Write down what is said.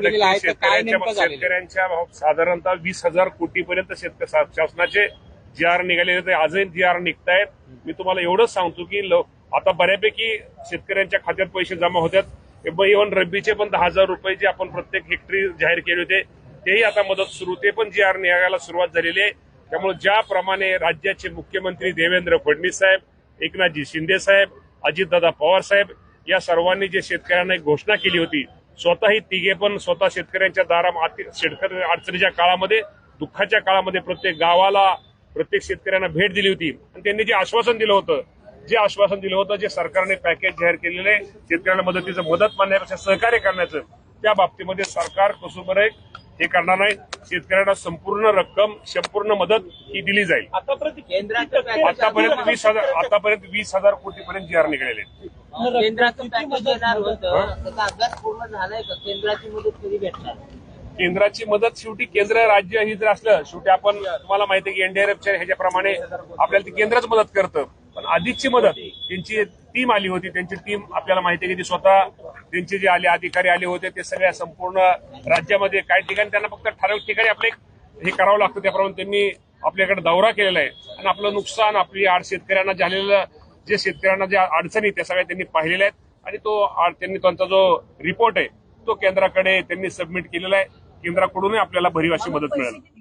गेलेले आहेत तर काय शेतकऱ्यांच्या नेमकं झालेलं साधारणतः वीस हजार कोटीपर्यंत शेतक शासनाचे जी आर निघालेले होते आजही जी आर निघतायत. मी तुम्हाला एवढंच सांगतो की ल- आता बऱ्यापैकी शेतकऱ्यांच्या खात्यात पैसे जमा होतात. इव्हन रब्बीचे पण दहा हजार रुपये जे आपण प्रत्येक हेक्टरी जाहीर केले होते तेही आता मदत सुरू ते पण जी आर निघायला सुरुवात झालेली आहे. त्यामुळे ज्याप्रमाणे राज्याचे मुख्यमंत्री देवेंद्र फडणवीस साहेब एकनाथजी शिंदे साहेब अजितदादा पवार साहेब या सर्वांनी जे शेतकऱ्यांना एक घोषणा केली होती स्वतः ही तिघे पण स्वतः शेतकऱ्यांच्या दारा शेतकरी अडचणीच्या काळामध्ये दुःखाच्या काळामध्ये प्रत्येक गावाला प्रत्येक शेतकऱ्यांना भेट दिली होती. आणि त्यांनी जे आश्वासन दिलं होतं जे आश्वासन दिलं होतं जे सरकारने पॅकेज जाहीर केलेले शेतकऱ्यांना मदतीचं मदत मानण्यापेक्षा सहकार्य करण्याचं त्या बाबतीमध्ये सरकार कसोबर हे करणार नाही. शेतकऱ्यांना संपूर्ण रक्कम संपूर्ण मदत ही दिली जाईल. आतापर्यंत केंद्राचं पॅकेज आतापर्यंत वीस हजार आतापर्यंत वीस हजार कोटीपर्यंत जी आर निघालेले आहेत. केंद्राचं पॅकेज येणार होतं. त्याचा अभ्यास पूर्ण झालाय का? केंद्राची मदत कधी भेटणार? केंद्राची मदत शेवटी केंद्र राज्य ही जर असलं शेवटी आपण तुम्हाला माहिती आहे की एनडीआरएफच्या ह्याच्याप्रमाणे आपल्याला ती केंद्रच मदत करतं. पण आधीची मदत त्यांची टीम आली होती त्यांची टीम आपल्याला माहिती आहे की ती स्वतः त्यांचे जे आले अधिकारी आले होते ते सगळ्या संपूर्ण राज्यामध्ये काही ठिकाणी त्यांना फक्त ठराविक ठिकाणी आपले हे करावं लागतं त्याप्रमाणे त्यांनी आपल्याकडे दौरा केलेला आहे. आणि आपलं नुकसान आपली आड शेतकऱ्यांना झालेलं जे शेतकऱ्यांना ज्या अडचणी त्या सगळ्या त्यांनी पाहिलेल्या आहेत. आणि तो त्यांनी त्यांचा जो रिपोर्ट आहे तो केंद्राकडे त्यांनी सबमिट केलेला आहे. केंद्राकडूनही आपल्याला भरीव अशी मदत मिळेल.